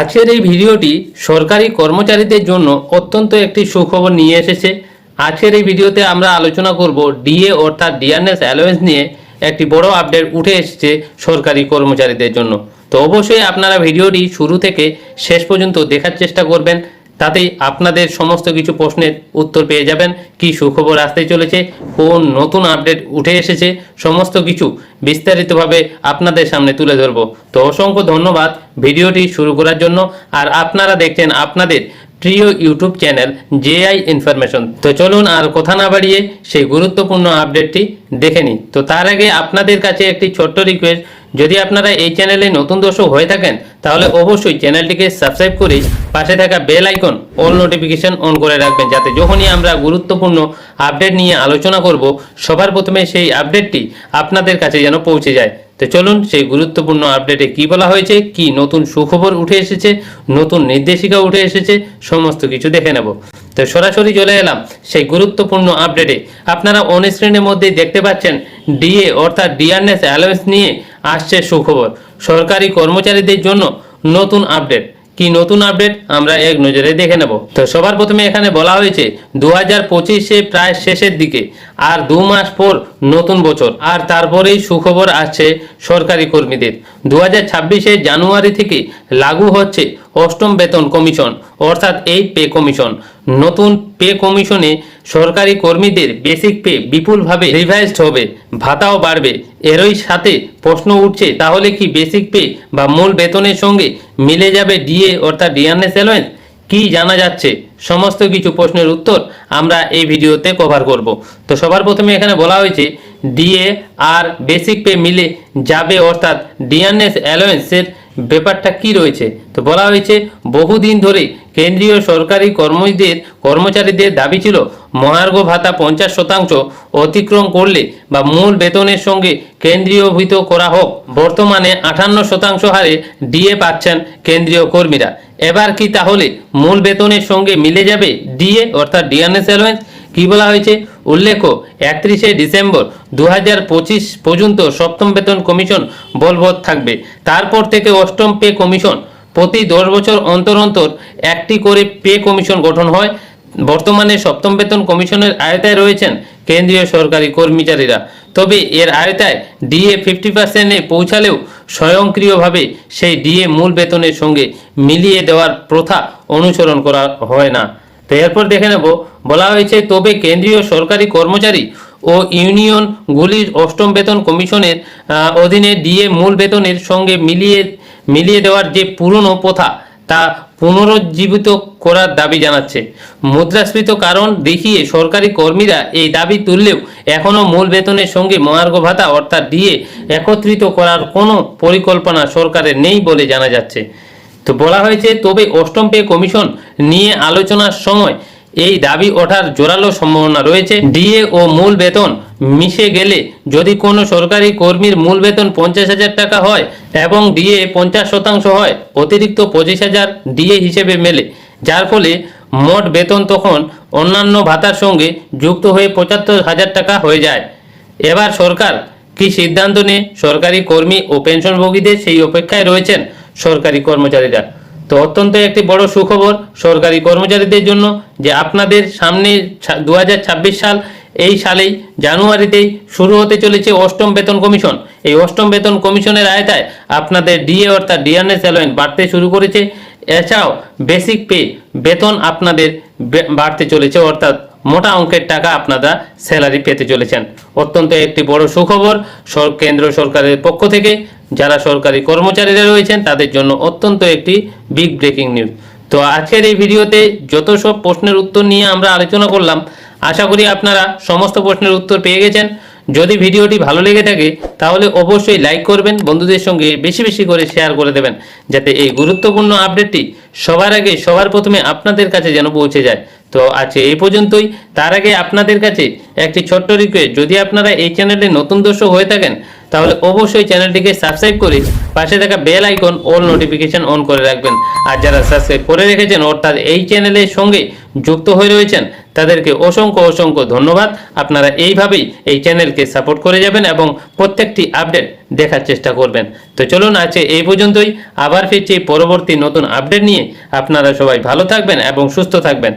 আজকের এই ভিডিওটি সরকারি কর্মচারীদের জন্য অত্যন্ত একটি সুখবর নিয়ে এসেছে। আজকের এই ভিডিওতে আমরা আলোচনা করব ডিএ অর্থাৎ ডিআরএস অ্যালোয়েন্স নিয়ে একটি বড় আপডেট উঠে এসেছে সরকারি কর্মচারীদের জন্য। তো অবশ্যই আপনারা ভিডিওটি শুরু থেকে শেষ পর্যন্ত দেখার চেষ্টা করবেন। তাতেই আপনাদের সমস্ত কিছু প্রশ্নের উত্তর পেয়ে যাবেন। কি সুখবর আসতে চলেছে? কোন নতুন আপডেট উঠে এসেছে? সমস্ত কিছু বিস্তারিতভাবে আপনাদের সামনে তুলে ধরব। তো অসংখ্য ধন্যবাদ ভিডিওটি শুরু করার জন্য। আর আপনারা দেখছেন আপনাদের প্রিয় ইউটিউব চ্যানেল জেআই ইনফরমেশন। তো চলুন আর কথা না বাড়িয়ে সেই গুরুত্বপূর্ণ আপডেটটি দেখে নিই। তো তার আগে আপনাদের কাছে একটি ছোট্ট রিকোয়েস্ট যদি আপনারা এই চ্যানেলে নতুন দর্শক হয়ে থাকেন, তাহলে অবশ্যই চ্যানেলটিকে সাবস্ক্রাইব করে পাশে থাকা bell icon, all notification on করে রাখবেন, যাতে যখনই আমরা গুরুত্বপূর্ণ আপডেট নিয়ে আলোচনা করব, সবার প্রথমে সেই আপডেটটি আপনাদের কাছে যেন পৌঁছে যায়। তো চলুন, সেই গুরুত্বপূর্ণ আপডেটে কি বলা হয়েছে, কি নতুন সুখবর উঠে এসেছে, নতুন নির্দেশিকা উঠে এসেছে, সমস্ত কিছু দেখে নেব। তো সরাসরি চলে এলাম সেই গুরুত্বপূর্ণ আপডেটে। আপনারা অন মধ্যেই দেখতে পাচ্ছেন, ডিএ অর্থাৎ ডিআরএস অ্যালাউন্স নিয়ে আসছে সুখবর। সরকারি কর্মচারীদের জন্য নতুন আপডেট। কি নতুন আপডেট? আমরা এক নজরে দেখে নেব। তো সবার প্রথমে এখানে বলা হয়েছে দু হাজার পঁচিশে প্রায় শেষের দিকে আর দু মাস পর নতুন বছর। আর তারপরেই সুখবর আসছে সরকারি কর্মীদের। দু হাজার ছাব্বিশে জানুয়ারি থেকে লাগু হচ্ছে অষ্টম বেতন কমিশন, অর্থাৎ এই পে কমিশন। নতুন পে কমিশনে সরকারি কর্মীদের বেসিক পে বিপুলভাবে রিভাইজড হবে, ভাতাও বাড়বে। এরই সাথে প্রশ্ন উঠছে, তাহলে কি বেসিক পে বা মূল বেতনের সঙ্গে মিলে যাবে ডিএ অর্থাৎ ডিআরএস অ্যালোয়েন্স কি জানা যাচ্ছে? সমস্ত কিছু প্রশ্নের উত্তর আমরা এই ভিডিওতে কভার করব। তো সবার প্রথমে এখানে বলা হয়েছে ডিএ আর বেসিক পে মিলে যাবে অর্থাৎ ডিআরএস অ্যালোয়েন্সের ব্যাপারটা কি রয়েছে? তো বলা হয়েছে, বহুদিন ধরে কেন্দ্রীয় সরকারি কর্মীদের, কর্মচারীদের দাবি ছিল, মহার্ঘ ভাতা পঞ্চাশ শতাংশ অতিক্রম করলে বা মূল বেতনের সঙ্গে কেন্দ্রীয়ভূত করা হোক। বর্তমানে আটান্ন শতাংশ হারে ডিএ পাচ্ছেন কেন্দ্রীয় কর্মীরা। এবার কি তাহলে মূল বেতনের সঙ্গে মিলে যাবে ডিএ, অর্থাৎ ডিএনএস অ্যালোয়েন্স কি বলা হয়েছে? উল্লেখ্য, একত্রিশে ডিসেম্বর দু হাজার পঁচিশ পর্যন্ত সপ্তম বেতন কমিশন বলবৎ থাকবে। তারপর থেকে অষ্টম পে কমিশন প্রতি দশ বছর অন্তর অন্তর একটি করে পে কমিশন গঠন হয়। বর্তমানে সপ্তম বেতন কমিশনের আয়তায় রয়েছেন কেন্দ্রীয় সরকারি কর্মচারীরা। তবে এর আয়তায় ডিএ ফিফটি পার্সেন্টে পৌঁছালেও স্বয়ংক্রিয়ভাবে সেই ডিএ মূল বেতনের সঙ্গে মিলিয়ে দেওয়ার প্রথা অনুসরণ করা হয় না। এরপর দেখে নেব। বলা হয়েছে, তবে কেন্দ্রীয় সরকারি কর্মচারী ও ইউনিয়নগুলির অষ্টম বেতন কমিশনের অধীনে ডিএ মূল বেতনের সঙ্গে মিলিয়ে মিলিয়ে দেওয়ার যে পুরনো প্রথা, তা পুনরুজ্জীবিত করার দাবি জানাচ্ছে। মুদ্রাস্ফীত কারণ দেখিয়ে সরকারি কর্মীরা এই দাবি তুললেও এখনও মূল বেতনের সঙ্গে মহার্ঘ ভাতা, অর্থাৎ ডিএ, একত্রিত করার কোনো পরিকল্পনা সরকারের নেই বলে জানা যাচ্ছে। তো বলা হয়েছে, তবে অষ্টম পে কমিশন নিয়ে আলোচনার সময় এই দাবি ওঠার জোরালো সম্ভাবনা রয়েছে। ডিএ ও মূল বেতন মিশে গেলে যদি কোনো সরকারি কর্মীর মূল বেতন পঞ্চাশ হাজার টাকা হয় এবং ডিএ পঞ্চাশ শতাংশ হয়, অতিরিক্ত পঁচিশ হাজার ডিএ হিসেবে মেলে। যার ফলে মোট বেতন তখন অন্যান্য ভাতার সঙ্গে যুক্ত হয়ে পঁচাত্তর হাজার টাকা হয়ে যায়। এবার সরকার কি সিদ্ধান্ত নিয়ে? সরকারি কর্মী ও পেনশনভোগীদের সেই অপেক্ষায় রয়েছেন। সরকারি কর্মচারীরা। তো অত্যন্ত একটি বড় সুখবর সরকারি কর্মচারীদের জন্য যে আপনাদের সামনে দু হাজার ছাব্বিশ সাল, এই সালেই জানুয়ারিতেই শুরু হতে চলেছে অষ্টম বেতন কমিশন। এই অষ্টম বেতন কমিশনের আয়তায় আপনাদের ডিএ অর্থাৎ ডিএনএস অ্যালোয়েন্স বাড়তে শুরু করেছে। এছাড়াও বেসিক পে বেতন আপনাদের বাড়তে চলেছে অর্থাৎ মোটা অঙ্কের টাকা আপনারা স্যালারি পেতে চলেছেন। অত্যন্ত একটি বড় সুখবর। কেন্দ্র সরকারের পক্ষ থেকে যারা সরকারি কর্মচারীরা রয়েছেন, তাদের জন্য অত্যন্ত একটি বিগ ব্রেকিং নিউজ তো আজকের এই ভিডিওতে যত সব প্রশ্নের উত্তর নিয়ে আমরা আলোচনা করলাম, আশা করি আপনারা সমস্ত প্রশ্নের উত্তর পেয়ে গেছেন। যদি ভিডিওটি ভালো লেগে থাকে, তাহলে অবশ্যই লাইক করবেন, বন্ধুদের সঙ্গে বেশি বেশি করে শেয়ার করে দেবেন, যাতে এই গুরুত্বপূর্ণ আপডেটটি সবার আগে, সবার প্রথমে আপনাদের কাছে যেন পৌঁছে যায়। তো আজকে এই পর্যন্তই। তার আগে আপনাদের কাছে একটি ছোট্ট রিকোয়েস্ট যদি আপনারা এই চ্যানেলে নতুন দর্শক হয়ে থাকেন, তাহলে অবশ্যই চ্যানেলটিকে সাবস্ক্রাইব করে পাশে থাকা bell icon all notification on করে রাখবেন। আর যারা সাবস্ক্রাইব করে রেখেছেন, অর্থাৎ এই চ্যানেলের সঙ্গে যুক্ত হয়ে রয়েছেন তাদেরকে অসংখ্য অসংখ্য ধন্যবাদ। আপনারা এইভাবেই এই চ্যানেলকে সাপোর্ট করে যাবেন এবং প্রত্যেকটি আপডেট দেখার চেষ্টা করবেন। তো চলুন আছে এই পর্যন্তই। আবার ফিরছি পরবর্তী নতুন আপডেট নিয়ে। আপনারা সবাই ভালো থাকবেন এবং সুস্থ থাকবেন।